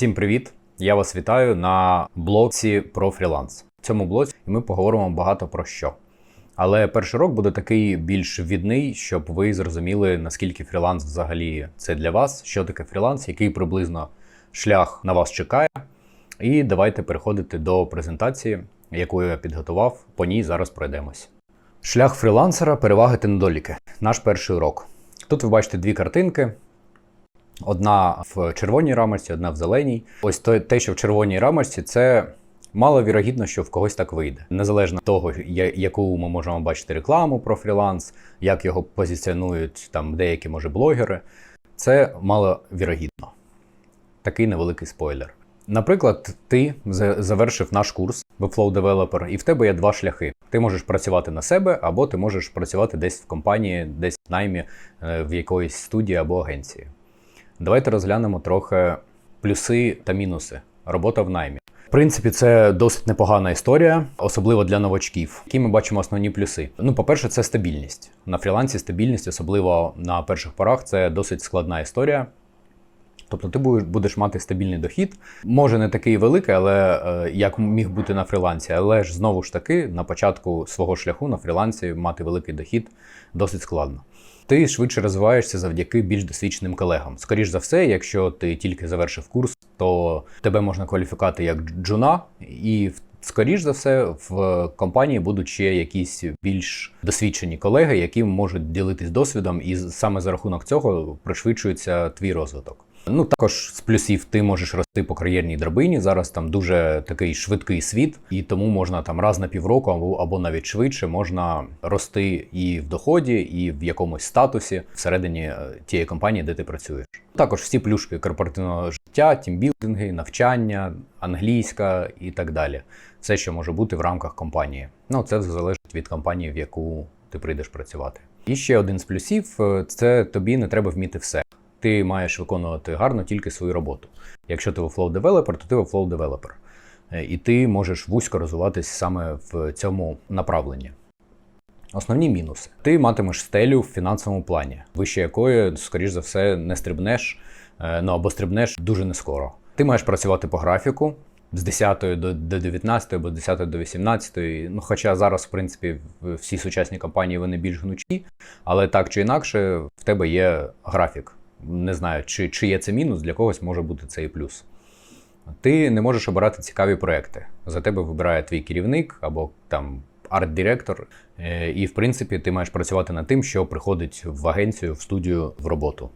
Всім привіт! Я вас вітаю на блоці про фріланс. В цьому блоці ми поговоримо багато про що. Але перший рок буде такий більш відний, щоб ви зрозуміли, наскільки фріланс взагалі це для вас, що таке фріланс, який приблизно шлях на вас чекає. І давайте переходити до презентації, яку я підготував. По ній зараз пройдемось. Шлях фрілансера, переваги та недоліки. Наш перший урок. Тут ви бачите дві картинки. Одна в червоній рамочці, одна в зеленій. Ось то- те, що в червоній рамочці, це маловірогідно, що в когось так вийде. Незалежно від того, яку ми можемо бачити рекламу про фріланс, як його позиціонують там деякі, може, блогери. Це маловірогідно. Такий невеликий спойлер. Наприклад, ти завершив наш курс Webflow Developer, і в тебе є два шляхи. Ти можеш працювати на себе, або ти можеш працювати десь в компанії, десь в наймі, е, в якоїсь студії або агенції. Давайте розглянемо трохи плюси та мінуси. Робота в наймі. В принципі, це досить непогана історія, особливо для новачків. Які ми бачимо основні плюси. Ну, по-перше, це стабільність. На фрілансі стабільність, особливо на перших порах, це досить складна історія. Тобто ти будеш- мати стабільний дохід. Може не такий великий, але е, як міг бути на фрілансі. Але ж знову ж таки, на початку свого шляху на фрілансі мати великий дохід досить складно. Ти швидше розвиваєшся завдяки більш досвідченим колегам. Скоріш за все, якщо ти тільки завершив курс, то тебе можна кваліфікати як джуна, і скоріш за все в компанії будуть ще якісь більш досвідчені колеги, які можуть ділитись досвідом, і саме за рахунок цього пришвидшується твій розвиток. Ну також з плюсів ти можеш рости по кар'єрній драбині. Зараз там дуже такий швидкий світ, і тому можна там раз на півроку або, або навіть швидше можна рости і в доході, і в якомусь статусі всередині е, тієї компанії, де ти працюєш. Також всі плюшки корпоративного життя, тімбілдинги, навчання, англійська і так далі. Все, що може бути в рамках компанії. Ну це залежить від компанії, в яку ти прийдеш працювати. І ще один з плюсів е, це тобі не треба вміти все. Ти маєш виконувати гарно тільки свою роботу. Якщо ти Flow Developer, то ти Flow Developer. Е, І ти можеш вузько розвиватись саме в цьому направленні. Основні мінуси: ти матимеш стелю в фінансовому плані, вище якої, скоріш за все, не стрибнеш, е, ну або стрибнеш дуже нескоро. Ти маєш працювати по графіку з 10 до, до 19 або з 10 до 18. Ну, хоча зараз, в принципі, всі сучасні компанії вони більш гнучкі, але так чи інакше, в тебе є графік. Не знаю, чи, чи є це мінус, для когось може бути це і плюс. Ти не можеш обирати цікаві проекти. За тебе вибирає твій керівник або там арт-директор. Е, І, в принципі, ти маєш працювати над тим, що приходить в агенцію, в студію, в роботу.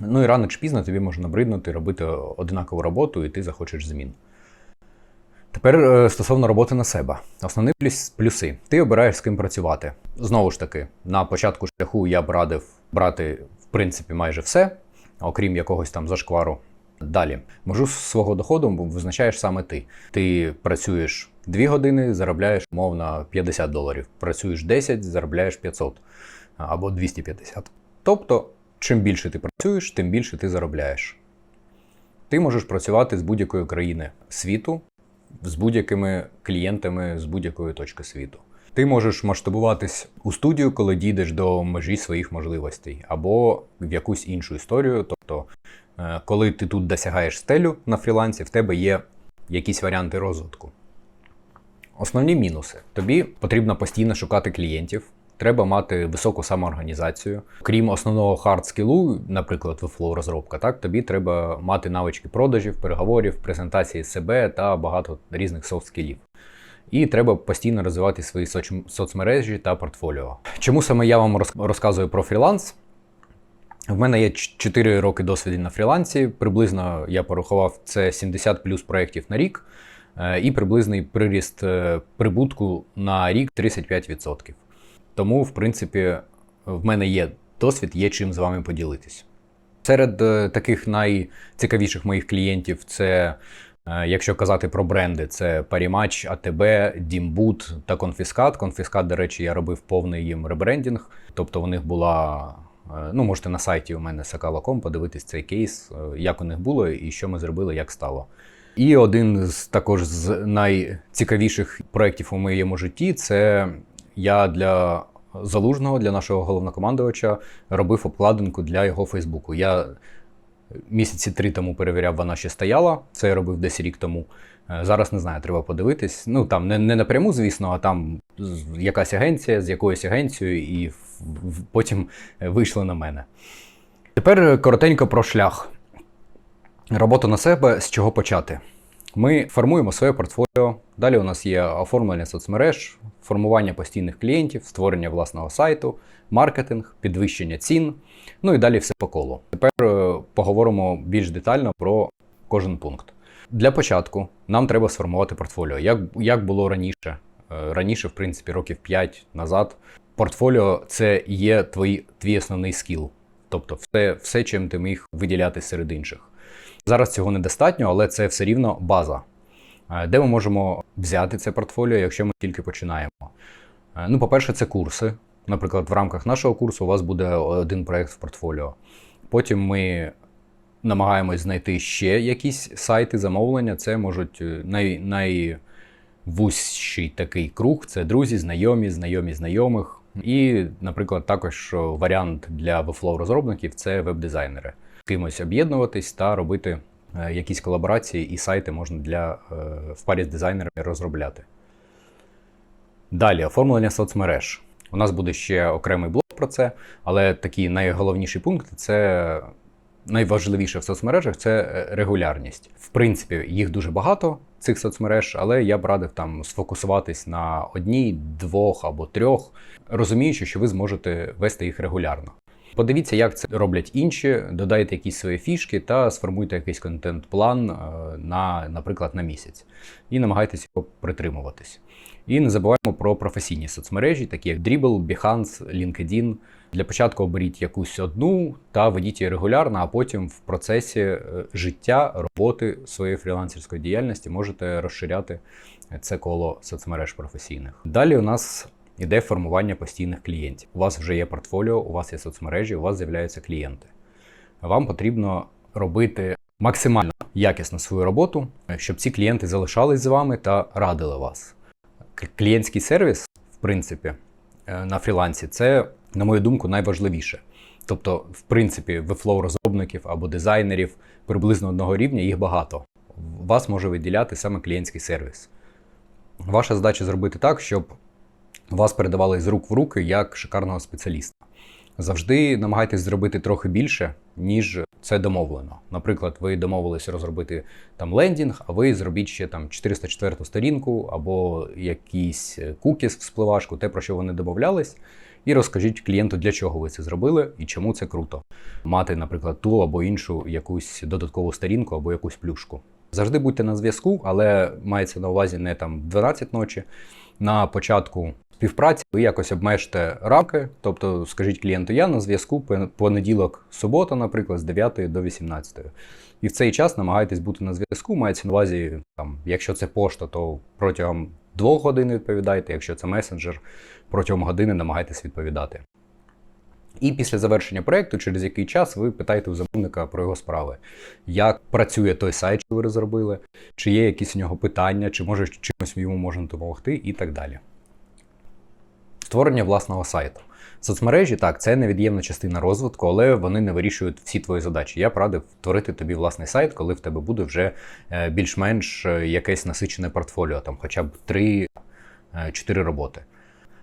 Ну і рано чи пізно тобі може набриднути робити однакову роботу, і ти захочеш змін. Тепер е, стосовно роботи на себе. Основні плюси. Ти обираєш з ким працювати. Знову ж таки, на початку шляху я б радив брати, принципі, майже все, окрім якогось там зашквару. Далі, межу свого доходу визначаєш саме ти. Ти працюєш 2 години, заробляєш умовно 50 доларів. Працюєш 10, заробляєш 500 або 250. Тобто, чим більше ти працюєш, тим більше ти заробляєш. Ти можеш працювати з будь-якої країни світу, з будь-якими клієнтами з будь-якої точки світу. Ти можеш масштабуватись у студію, коли дійдеш до межі своїх можливостей, або в якусь іншу історію. Тобто, е, коли ти тут досягаєш стелю на фрілансі, в тебе є якісь варіанти розвитку. Основні мінуси: тобі потрібно постійно шукати клієнтів. Треба мати високу самоорганізацію. Крім основного хард скілу, наприклад, Webflow розробка, так тобі треба мати навички продажів, переговорів, презентації себе та багато різних софт скілів. І треба постійно розвивати свої соч- соцмережі та портфоліо. Чому саме я вам розказую про фріланс? В мене є 4 роки досвіду на фрілансі. Приблизно я порахував це 70 плюс проєктів на рік, е, і приблизний приріст е, прибутку на рік 35%. Тому, в принципі, в мене є досвід, є чим з вами поділитись. Серед е, таких найцікавіших моїх клієнтів це, якщо казати про бренди, це Parimatch, ATB, Дімбут та Конфіскат. Конфіскат, до речі, я робив повний їм ребрендінг. Тобто у них була. е, Ну, можете на сайті у мене sakala.com подивитись цей кейс, е, як у них було і що ми зробили, як стало. І один з також з найцікавіших проєктів у моєму житті це я для Залужного, для нашого головнокомандувача, робив обкладинку для його Фейсбуку. Я Місяці три тому перевіряв, вона ще стояла. Це я робив десь рік тому. Е, Зараз не знаю, треба подивитись. Ну там не, не напряму, звісно, а там якась агенція з якоюсь агенцією, і потім вийшли на мене. Тепер коротенько про шлях. Робота на себе з чого почати. Ми формуємо своє портфоліо. Далі у нас є оформлення соцмереж, формування постійних клієнтів, створення власного сайту, маркетинг, підвищення цін. Ну і далі все по колу. Тепер е, поговоримо більш детально про кожен пункт. Для початку нам треба сформувати портфоліо. Як, як було раніше? Е, Раніше, в принципі, років 5 назад. Портфоліо це є твій, твій основний скіл. Тобто все, все, чим ти міг виділяти серед інших. Зараз цього недостатньо, але це все рівно база. Е, Де ми можемо взяти це портфоліо, якщо ми тільки починаємо? Е, Ну, по-перше, це курси. Наприклад, в рамках нашого курсу у вас буде один проєкт в портфоліо. Потім ми намагаємось знайти ще якісь сайти замовлення. Це можуть е, най, найвужчий такий круг це друзі, знайомі, знайомі знайомих. І, наприклад, також варіант для Webflow розробників це веб-дизайнери. Кимось об'єднуватись та робити е, якісь колаборації, і сайти можна для е, в парі з дизайнерами розробляти. Далі оформлення соцмереж. У нас буде ще окремий блок про це, але такі найголовніші пункти це найважливіше в соцмережах це е, регулярність. В принципі, їх дуже багато, цих соцмереж, але я б радив там сфокусуватись на одній, двох або трьох, розуміючи, що ви зможете вести їх регулярно. Подивіться, як це роблять інші, додайте якісь свої фішки та сформуйте якийсь контент-план е, на, наприклад, на місяць, і намагайтеся його притримуватись. І не забуваємо про професійні соцмережі, такі як Dribble, Behance, LinkedIn. Для початку оберіть якусь одну та ведіть її регулярно, а потім в процесі е, життя, роботи своєї фрілансерської діяльності можете розширяти це коло соцмереж професійних. Далі у нас іде формування постійних клієнтів. У вас вже є портфоліо, у вас є соцмережі, у вас з'являються клієнти. Вам потрібно робити максимально якісно свою роботу, щоб ці клієнти залишались з вами та радили вас. Клієнтський сервіс, в принципі, е, на фрілансі це, на мою думку, найважливіше. Тобто, в принципі, вефлоу розробників або дизайнерів приблизно одного рівня їх багато. Вас може виділяти саме клієнтський сервіс. Ваша задача зробити так, щоб вас передавали з рук в руки як шикарного спеціаліста. Завжди намагайтесь зробити трохи більше, ніж це домовлено. Наприклад, ви домовились розробити там лендінг, а ви зробіть ще там 404 сторінку або якийсь е, кукіс в спливашку, те, про що вони домовлялись, і розкажіть клієнту, для чого ви це зробили і чому це круто. Мати, наприклад, ту або іншу якусь додаткову сторінку або якусь плюшку. Завжди будьте на зв'язку, але мається на увазі не там 12 ночі. На початку співпраці ви якось обмежте рамки, тобто скажіть клієнту, я на зв'язку понеділок, субота, наприклад, з 9 до 18. І в цей час намагайтесь бути на зв'язку. Мається на увазі, там, якщо це пошта, то протягом двох годин відповідайте, якщо це месенджер, протягом години намагайтесь відповідати. І після завершення проєкту, через який час ви питаєте у замовника про його справи, як працює той сайт, що ви розробили, чи є якісь у нього питання, чи може чимось йому можна допомогти, і так далі. Створення власного сайту. Соцмережі так, це невід'ємна частина розвитку, але вони не вирішують всі твої задачі. Я б радив творити тобі власний сайт, коли в тебе буде вже е, більш-менш е, якесь насичене портфоліо, там хоча б 3-4 роботи.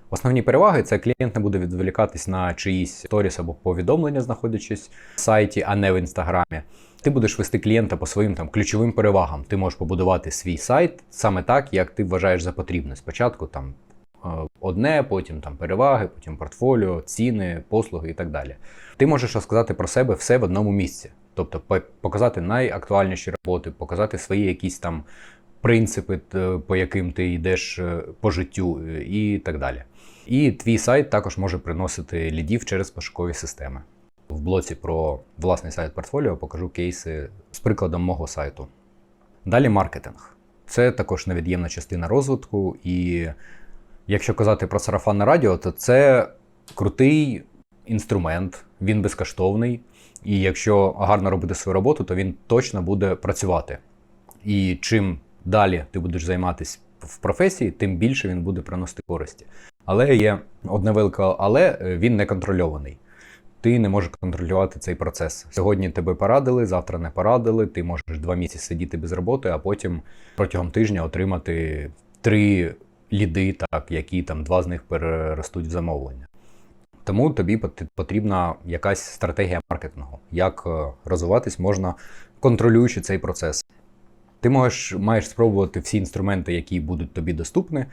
Основні переваги це клієнт не буде відволікатись на чиїсь сторіс або повідомлення, знаходячись в сайті, а не в інстаграмі. Ти будеш вести клієнта по своїм там ключовим перевагам. Ти можеш побудувати свій сайт саме так, як ти вважаєш за потрібне. Спочатку там е, одне, потім там переваги, потім портфоліо, ціни, послуги і так далі. Ти можеш розказати про себе все в одному місці. Тобто показати найактуальніші роботи, показати свої якісь там принципи, по яким ти йдеш е, по життю е, і так далі. І твій сайт також може приносити лідів через пошукові системи. В блоці про власний сайт портфоліо покажу кейси з прикладом мого сайту. Далі маркетинг. Це також невід'ємна частина розвитку, і якщо казати про сарафанне радіо, то це крутий інструмент, він безкоштовний. І якщо гарно робити свою роботу, то він точно буде працювати. І чим далі ти будеш займатися в професії, тим більше він буде приносити користі. Але є одне велике але е, він не контрольований. Ти не можеш контролювати цей процес. Сьогодні тебе порадили, завтра не порадили. Ти можеш два місяці сидіти без роботи, а потім протягом тижня отримати три ліди, так які там два з них переростуть в замовлення. Тому тобі потрібна якась стратегія маркетингу, як е, розвиватись можна, контролюючи цей процес. Ти можеш маєш спробувати всі інструменти, які будуть тобі доступні.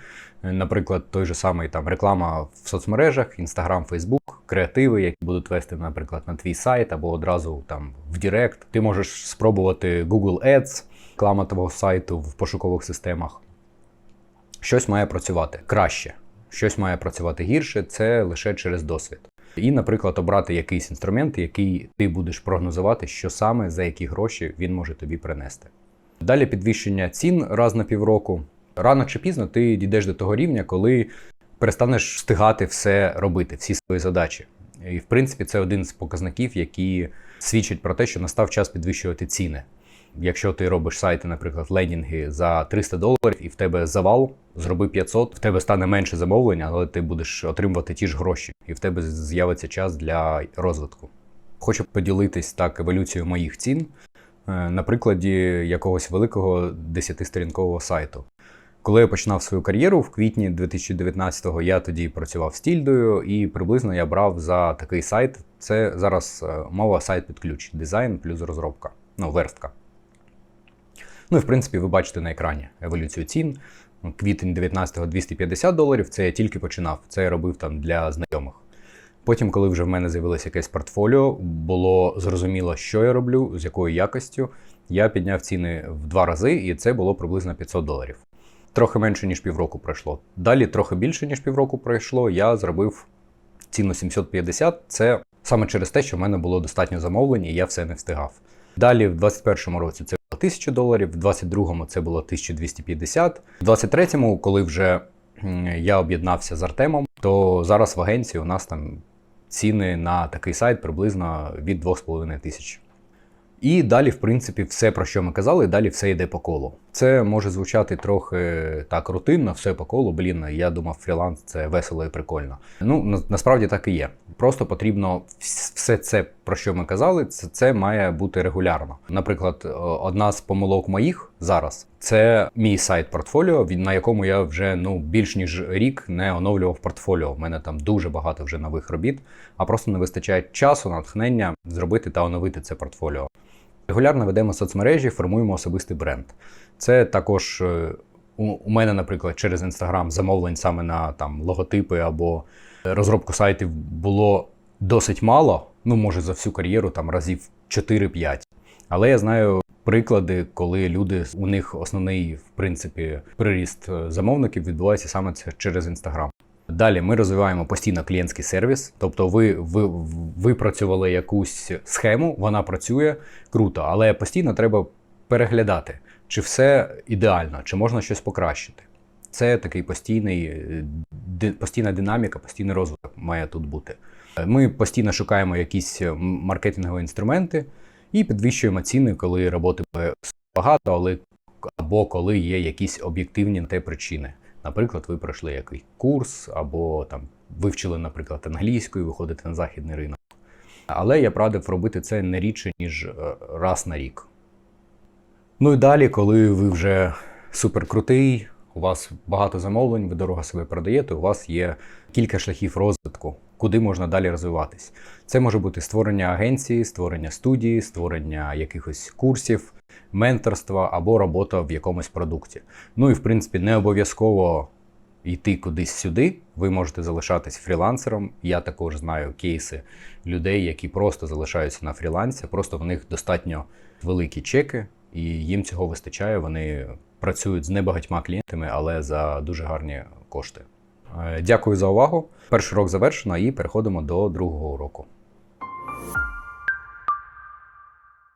Е, Наприклад, той же самий там реклама в соцмережах, Instagram, Facebook, креативи, які будуть вести, наприклад, на твій сайт або одразу там в Директ. Ти можеш спробувати Google Ads, реклама твого сайту в пошукових системах. Щось має працювати краще, щось має працювати гірше, це лише через досвід. І, наприклад, обрати якийсь інструмент, який ти будеш прогнозувати, що саме за які гроші він може тобі принести. Далі підвищення цін раз на півроку. Рано чи пізно ти дійдеш до того рівня, коли перестанеш встигати все робити, всі свої задачі. І в принципі, це один з показників, які свідчать про те, що настав час підвищувати ціни. Якщо ти робиш сайти, наприклад, лендінги за 300 доларів, і в тебе завал, зроби 500, в тебе стане менше замовлення, але ти будеш отримувати ті ж гроші, і в тебе з'явиться час для розвитку. Хочу поділитись так еволюцією моїх цін е, на прикладі якогось великого 10-сторінкового сайту. Коли я починав свою кар'єру в квітні 2019-го, я тоді працював з тільдою, і приблизно я брав за такий сайт. Це зараз е, мова сайт під ключ, дизайн плюс розробка, ну, верстка. Ну і в принципі, ви бачите на екрані еволюцію цін. Квітень 19-го 250 доларів. Це я тільки починав. Це я робив там для знайомих. Потім, коли вже в мене з'явилося якесь портфоліо, було зрозуміло, що я роблю, з якою якостю. Я підняв ціни в два рази, і це було приблизно 500 доларів. Трохи менше, ніж півроку пройшло. Далі, трохи більше, ніж півроку пройшло, я зробив ціну 750. Це саме через те, що в мене було достатньо замовлень, і я все не встигав. Далі, в 2021 році, це 1000 доларів, в 2022 це було 1250. В 2023, коли вже я об'єднався з Артемом, то зараз в агенції у нас там ціни на такий сайт приблизно від 2,5 тисяч. І далі, в принципі, все, про що ми казали, далі все йде по колу. Це може звучати трохи так рутинно, все по колу. Блін, я думав, фріланс це весело і прикольно. Ну на, насправді так і є. Просто потрібно вс- все це, про що ми казали, це, це має бути регулярно. Наприклад, е, одна з помилок моїх зараз це мій сайт портфоліо, на якому я вже ну більш ніж рік не оновлював портфоліо. У мене там дуже багато вже нових робіт, а просто не вистачає часу, натхнення зробити та оновити це портфоліо. Регулярно ведемо соцмережі, формуємо особистий бренд. Це також е, у, мене, наприклад, через Instagram замовлень саме на там логотипи або розробку сайтів було досить мало. Ну, може, за всю кар'єру там разів 4-5. Але я знаю приклади, коли люди у них основний, в принципі, приріст е, замовників відбувається саме це через Instagram. Далі ми розвиваємо постійно клієнтський сервіс, тобто ви, ви якусь схему, вона працює круто, але постійно треба переглядати, чи все ідеально, чи можна щось покращити. Це такий постійний, е, постійна динаміка, постійний розвиток має тут бути. Е, Ми постійно шукаємо якісь е, маркетингові інструменти і підвищуємо ціни, коли роботи багато, але або коли є якісь об'єктивні те причини. Наприклад, ви пройшли якийсь курс, або там вивчили, наприклад, англійську і виходите на західний ринок. Але я б радив робити це не рідше, ніж е, раз на рік. Ну і далі, коли ви вже суперкрутий, у вас багато замовлень, ви дорого себе продаєте, у вас є кілька шляхів розвитку, куди можна далі розвиватись. Це може бути створення агенції, створення студії, створення якихось курсів, менторства або робота в якомусь продукті. Ну і в принципі не обов'язково йти кудись сюди. Ви можете залишатись фрілансером. Я також знаю кейси людей, які просто залишаються на фрілансі, просто в них достатньо великі чеки, і їм цього вистачає. Вони працюють з небагатьма клієнтами, але за дуже гарні кошти. Е, Дякую за увагу. Перший урок завершено і переходимо до другого уроку.